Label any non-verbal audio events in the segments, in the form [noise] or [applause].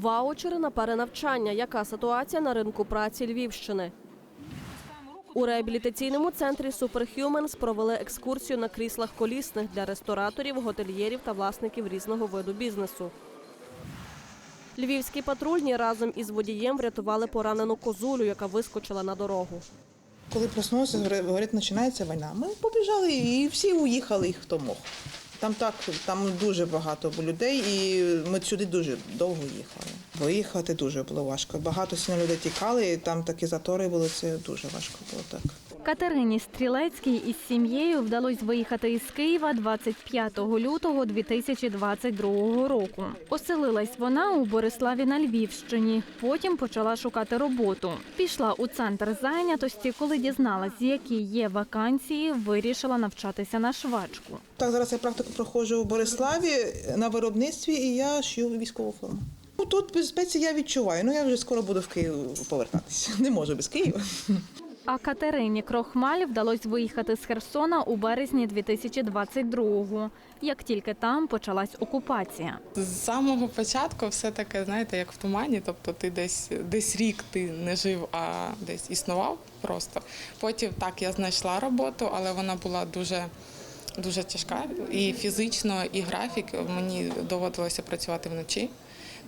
Ваучери на перенавчання. Яка ситуація на ринку праці Львівщини? У реабілітаційному центрі Superhumans провели екскурсію на кріслах колісних для рестораторів, готельєрів та власників різного виду бізнесу. Львівські патрульні разом із водієм врятували поранену козулю, яка вискочила на дорогу. Коли проснулися, говорить, говорить, починається війна. Ми побіжали і всі уїхали, хто мог. Там так, там дуже багато людей, і ми сюди дуже довго їхали. Виїхати дуже було важко. Багато сильно людей тікали, і там такі затори були, це дуже важко було так. Катерині Стрілецькій із сім'єю вдалося виїхати із Києва 25 лютого 2022 року. Оселилась вона у Бориславі на Львівщині. Потім почала шукати роботу. Пішла у центр зайнятості, коли дізналась, які є вакансії, вирішила навчатися на швачку. Так, зараз я практику проходжу у Бориславі на виробництві, і я шию військову форму. Ну, тут безпеці я відчуваю. Ну я вже скоро буду в Київ повертатися. Не можу без Києва. А Катерині Крохмаль вдалося виїхати з Херсона у березні 2022-го, як тільки там почалась окупація. З самого початку все таке, знаєте, як в тумані. Тобто ти десь десь рік ти не жив, а десь існував просто. Потім так я знайшла роботу, але вона була дуже. Дуже тяжка і фізично, і графік. Мені доводилося працювати вночі.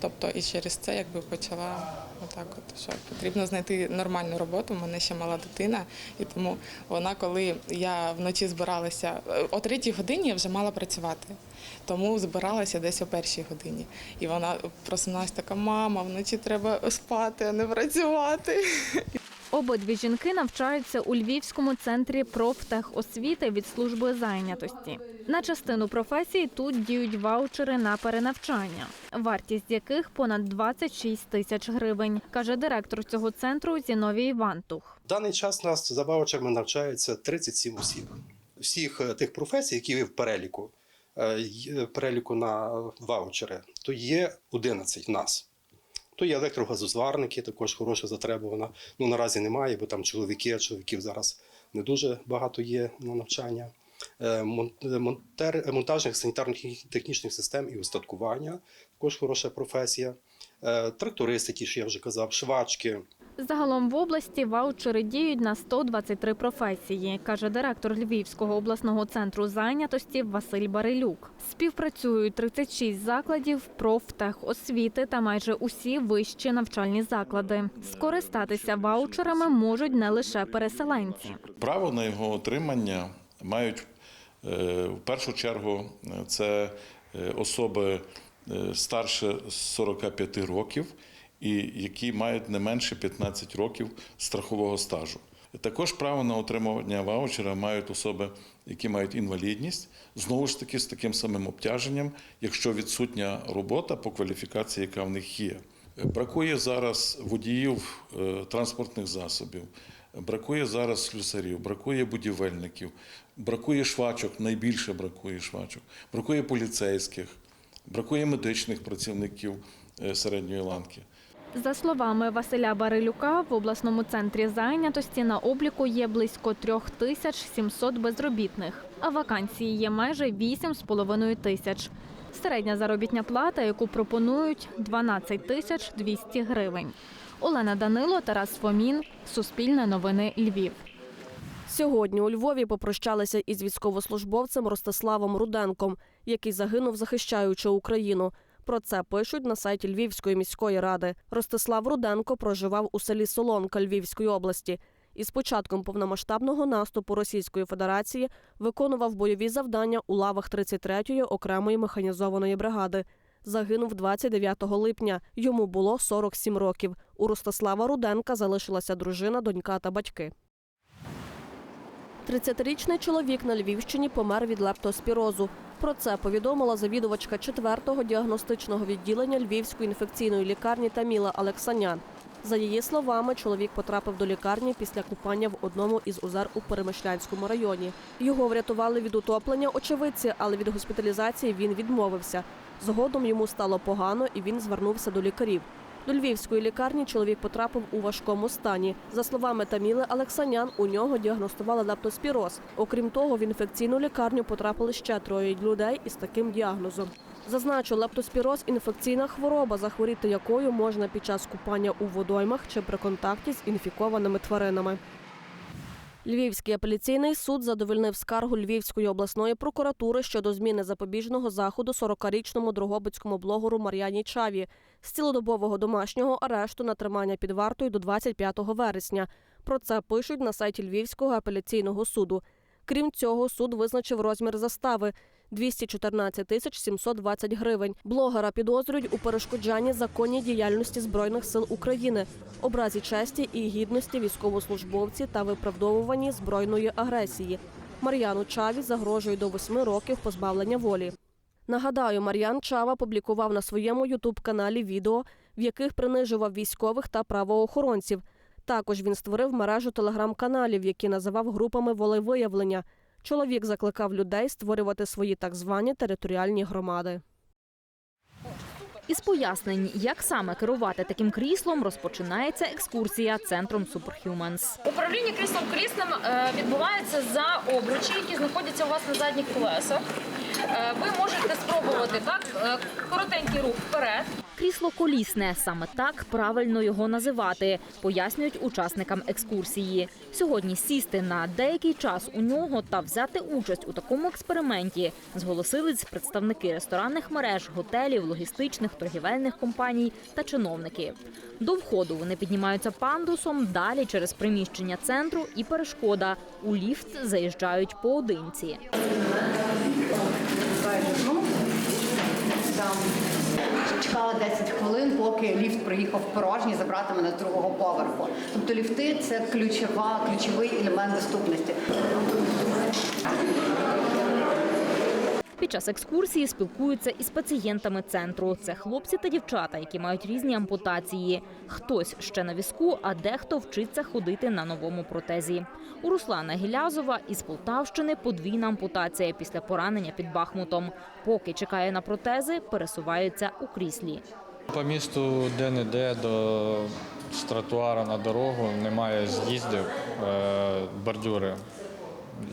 Тобто, і через це якби почала отак, от що потрібно знайти нормальну роботу. У мене ще мала дитина, і тому вона, коли я вночі збиралася е, о третій годині, я вже мала працювати. Тому збиралася десь о першій годині. І вона просунулася така: мама, вночі треба спати, а не працювати. [laughs] Обидві жінки навчаються у Львівському центрі профтехосвіти від служби зайнятості. На частину професій тут діють ваучери на перенавчання, вартість яких понад 26 тисяч гривень, каже директор цього центру Зіновій Вантух. В даний час нас за ваучерами навчається 37 осіб. Всіх е, тих професій, які в переліку, е, переліку на ваучери, то є 11 в нас. То є електрогазозварники, також хороша затребувана. Ну наразі немає, бо там чоловіки, чоловіків зараз не дуже багато є на навчання. Е, е, е, монтажних санітарних технічних систем і устаткування також хороша професія. Трактористи, ті, що я вже казав, швачки, Загалом в області ваучери діють на 123 професії, каже директор Львівського обласного центру зайнятості Василь Барилюк. Співпрацюють 36 закладів профтехосвіти та майже усі вищі навчальні заклади. Скористатися ваучерами можуть не лише переселенці. Право на його отримання мають е, в першу чергу е, це е, особи старше 45 років і які мають не менше 15 років страхового стажу. Також право на отримання ваучера мають особи, які мають інвалідність, знову ж таки з таким самим обтяженням, якщо відсутня робота по кваліфікації, яка в них є. Бракує зараз водіїв е, транспортних засобів, бракує зараз слюсарів, бракує будівельників, бракує швачок, найбільше бракує швачок, бракує поліцейських, бракує медичних працівників е, середньої ланки. За словами Василя Барилюка, в обласному центрі зайнятості на обліку є близько 3700 безробітних, а вакансії є майже 8,5 тисяч. Середня заробітня плата, яку пропонують 12 тисяч 200 гривень. Олена Данило, Тарас Фомін, Суспільне новини Львів. Сьогодні у Львові попрощалися із військовослужбовцем Ростиславом Руденком, який загинув, захищаючи Україну. Про це пишуть на сайті Львівської міської ради. Ростислав Руденко проживав у селі Солонка Львівської області. І з початком повномасштабного наступу Російської Федерації виконував бойові завдання у лавах 33-ї окремої механізованої бригади. Загинув 29 липня. Йому було 47 років. У Ростислава Руденка залишилася дружина, донька та батьки. 30-річний чоловік на Львівщині помер від лептоспірозу. Про це повідомила завідувачка 4-го діагностичного відділення Львівської інфекційної лікарні Таміла Алексанян. За її словами, чоловік потрапив до лікарні після купання в одному із озер у Перемишлянському районі. Його врятували від утоплення очевидці, але від госпіталізації він відмовився. Згодом йому стало погано і він звернувся до лікарів. До львівської лікарні чоловік потрапив у важкому стані. За словами Таміли Алексанян, у нього діагностували лептоспіроз. Окрім того, в інфекційну лікарню потрапили ще троє людей із таким діагнозом. Зазначу, лептоспіроз – інфекційна хвороба, захворіти якою можна під час купання у водоймах чи при контакті з інфікованими тваринами. Львівський апеляційний суд задовольнив скаргу Львівської обласної прокуратури щодо зміни запобіжного заходу 40-річному дрогобицькому блогеру Мар'яні Чаві з цілодобового домашнього арешту на тримання під вартою до 25 вересня. Про це пишуть на сайті Львівського апеляційного суду. Крім цього, суд визначив розмір застави 214 тисяч 720 гривень. Блогера підозрюють у перешкоджанні законній діяльності збройних сил України, образі честі і гідності військовослужбовці та виправдовуванні збройної агресії. Мар'яну Чаві загрожує до восьми років позбавлення волі. Нагадаю, Мар'ян Чава публікував на своєму ютуб-каналі відео, в яких принижував військових та правоохоронців. Також він створив мережу телеграм-каналів, які називав групами волевиявлення. Чоловік закликав людей створювати свої так звані територіальні громади. Із пояснень, як саме керувати таким кріслом, розпочинається екскурсія центром Superhumans. Управління кріслом кріслом е, відбувається за обручі, які знаходяться у вас на задніх колесах. Е, Ви можете спробувати так е, коротенький рух вперед. Крісло колісне саме так правильно його називати, пояснюють учасникам екскурсії. Сьогодні сісти на деякий час у нього та взяти участь у такому експерименті зголосились представники ресторанних мереж, готелів, логістичних, торгівельних компаній та чиновники. До входу вони піднімаються пандусом, далі через приміщення центру і перешкода. У ліфт заїжджають поодинці. Чекала 10 хвилин, поки ліфт приїхав порожній забрати мене з другого поверху. Тобто ліфти це ключова, ключовий елемент доступності. Під час екскурсії спілкуються із пацієнтами центру. Це хлопці та дівчата, які мають різні ампутації. Хтось ще на візку, а дехто вчиться ходити на новому протезі. У Руслана Гілязова із Полтавщини подвійна ампутація після поранення під Бахмутом. Поки чекає на протези, пересувається у кріслі. По місту де-не-де до з тротуара на дорогу немає з'їздів, е, бордюри.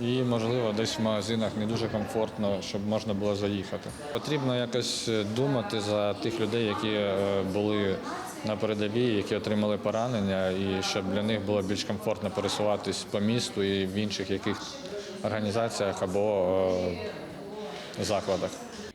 І, можливо, десь в магазинах не дуже комфортно, щоб можна було заїхати. Потрібно якось думати за тих людей, які е, були на передовій, які отримали поранення, і щоб для них було більш комфортно пересуватись по місту і в інших яких організаціях або е, закладах.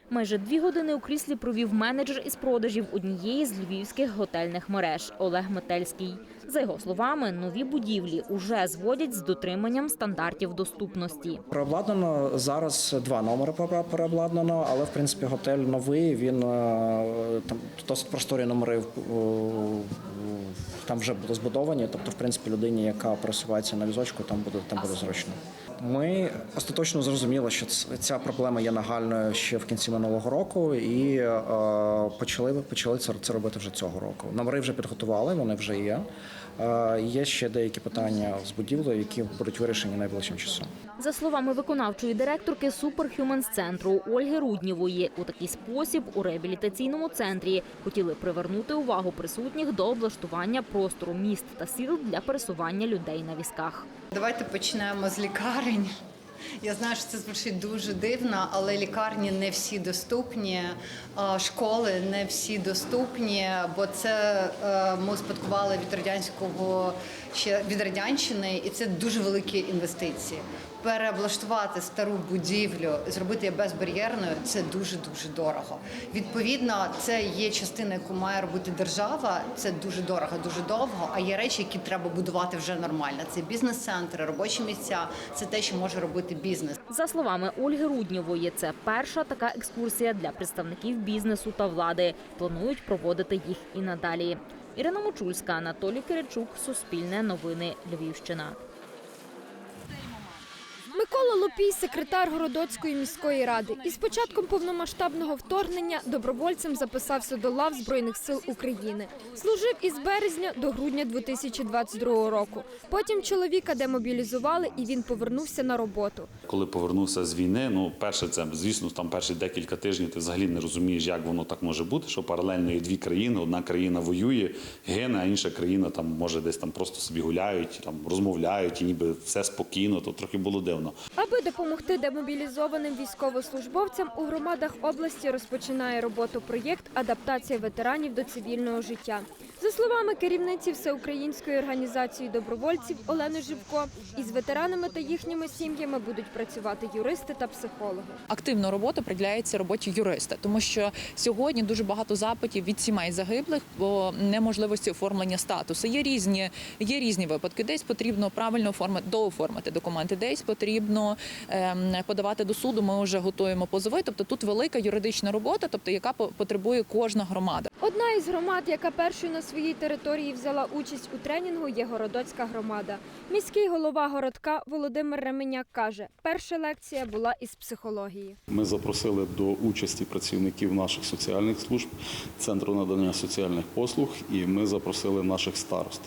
Майже дві години у кріслі провів менеджер із продажів однієї з львівських готельних мереж Олег Метельський. За його словами, нові будівлі уже зводять з дотриманням стандартів доступності. Переобладнано зараз два номери пере- переобладнано, але в принципі готель новий. Він е, там досить просторі номери там вже були збудовані. Тобто, в принципі, людині, яка пересувається на візочку, там буде там буде зручно. Ми остаточно зрозуміли, що ця проблема є нагальною ще в кінці минулого року, і е, почали почали це робити вже цього року. Номери вже підготували, вони вже є. Є ще деякі питання з будівлею, які будуть вирішені найближчим часом. За словами виконавчої директорки Superhumans центру Ольги Руднєвої, у такий спосіб у реабілітаційному центрі хотіли привернути увагу присутніх до облаштування простору міст та сіл для пересування людей на візках. Давайте почнемо з лікарень. Я знаю, що це звучить дуже дивно, але лікарні не всі доступні, школи не всі доступні, бо це е, ми успадкували від радянського ще від радянщини, і це дуже великі інвестиції. Переоблаштувати стару будівлю, зробити її безбар'єрною це дуже дуже дорого. Відповідно, це є частина, яку має робити держава. Це дуже дорого, дуже довго. А є речі, які треба будувати вже нормально. Це бізнес-центри, робочі місця. Це те, що може робити бізнес. За словами Ольги Руднєвої, це перша така екскурсія для представників бізнесу та влади. Планують проводити їх і надалі. Ірина Мочульська, Анатолій Киричук, Суспільне новини, Львівщина. Микола Лупій, секретар Городоцької міської ради. Із початком повномасштабного вторгнення добровольцем записався до лав Збройних сил України. Служив із березня до грудня 2022 року. Потім чоловіка демобілізували і він повернувся на роботу. Коли повернувся з війни, ну перше, це звісно, там перші декілька тижнів ти взагалі не розумієш, як воно так може бути, що паралельно є дві країни. Одна країна воює, гине, а інша країна там може десь там просто собі гуляють, там розмовляють, і ніби все спокійно. То трохи було дивно. Аби допомогти демобілізованим військовослужбовцям у громадах області розпочинає роботу проєкт Адаптація ветеранів до цивільного життя. За словами керівниці Всеукраїнської організації добровольців Олени Живко, із ветеранами та їхніми сім'ями будуть працювати юристи та психологи. активну роботу приділяється роботі юриста, тому що сьогодні дуже багато запитів від сімей загиблих по неможливості оформлення статусу. Є різні, є різні випадки. Десь потрібно правильно оформити, дооформити документи, десь потрібно ем, подавати до суду. Ми вже готуємо позови. Тобто тут велика юридична робота, тобто яка по- потребує кожна громада. Одна із громад, яка першою на своїй території взяла участь у тренінгу, є Городоцька громада. Міський голова городка Володимир Ременяк каже, перша лекція була із психології. Ми запросили до участі працівників наших соціальних служб, центру надання соціальних послуг, і ми запросили наших старост.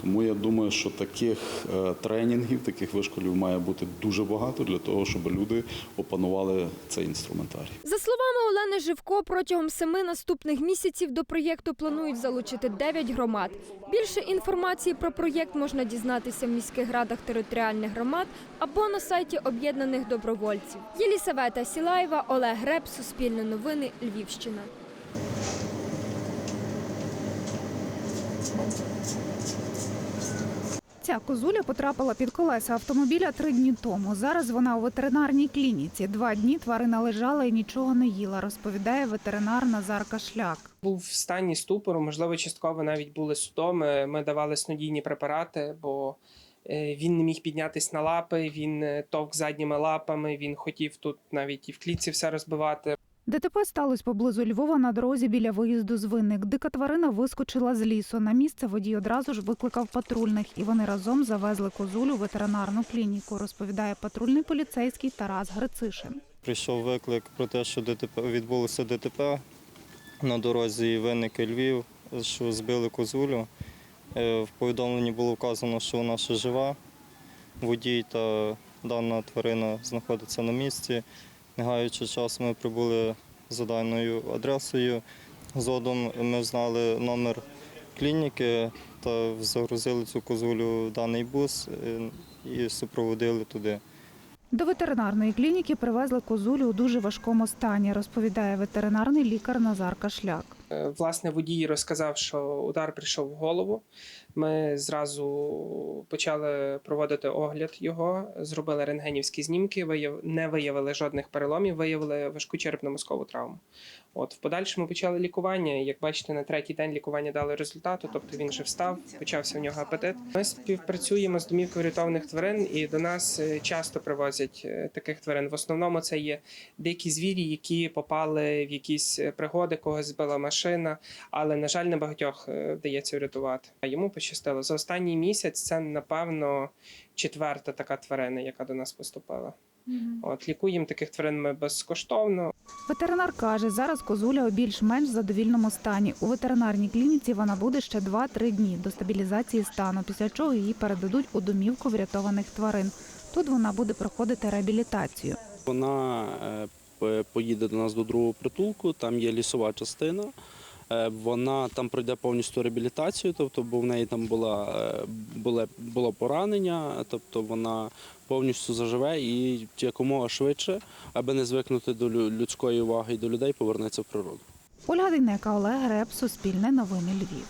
Тому я думаю, що таких е, тренінгів, таких вишколів має бути дуже багато для того, щоб люди опанували цей інструментарій. За словами Олени Живко, протягом семи наступних місяців до проєкту планують залучити 9 громад. Більше інформації про проєкт можна дізнатися в міських радах територіальних громад або на сайті об'єднаних добровольців. Єлісавета Сілаєва, Олег Греб, Суспільне новини, Львівщина. Ця козуля потрапила під колеса автомобіля три дні тому. Зараз вона у ветеринарній клініці. Два дні тварина лежала і нічого не їла, розповідає ветеринар Назар Кашляк. Був в стані ступору, можливо, частково навіть були судоми. Ми давали снодійні препарати, бо е, він не міг піднятись на лапи, він е, товк задніми лапами, він хотів тут навіть і в клітці все розбивати. ДТП сталося поблизу Львова на дорозі біля виїзду з винник. Дика тварина вискочила з лісу. На місце водій одразу ж викликав патрульних, і вони разом завезли козулю в ветеринарну клініку, розповідає патрульний поліцейський Тарас Грицишин. Прийшов виклик про те, що ДТП відбулося ДТП на дорозі Винники Львів, що збили козулю. Е, В повідомленні було вказано, що вона ще жива. Водій та дана тварина знаходиться на місці. Не гаючи час, ми прибули за даною адресою. Згодом ми знали номер клініки та загрузили цю козулю в даний бус е, і супроводили туди. До ветеринарної клініки привезли козулю у дуже важкому стані, розповідає ветеринарний лікар Назар Кашляк. Е, Власне, водій розказав, що удар прийшов в голову. Ми зразу почали проводити огляд його, зробили рентгенівські знімки, не виявили жодних переломів, виявили важку черепно-мозкову травму. От в подальшому почали лікування. Як бачите, на третій день лікування дали результату, тобто він вже встав, почався в нього апетит. Ми співпрацюємо з домівкою рятованих тварин, і до нас е, часто привозять е, таких тварин. В основному це є дикі звірі, які попали в якісь е, пригоди, когось збила машина, але на жаль, небагатьох е, вдається врятувати. А йому пощастило за останній місяць. Це напевно четверта така тварина, яка до нас поступила. От лікуємо таких тварин ми безкоштовно. Ветеринар каже, зараз козуля у більш-менш задовільному стані. У ветеринарній клініці вона буде ще 2-3 дні до стабілізації стану, після чого її передадуть у домівку врятованих тварин. Тут вона буде проходити реабілітацію. Вона е, поїде до нас до другого притулку, там є лісова частина. Е, Вона там пройде повністю реабілітацію, тобто, бо в неї там була, е, було, було поранення, тобто вона повністю заживе і якомога швидше, аби не звикнути до лю- людської уваги і до людей, повернеться в природу. Ольга Дейнека, Олег Греб, Суспільне новини Львів.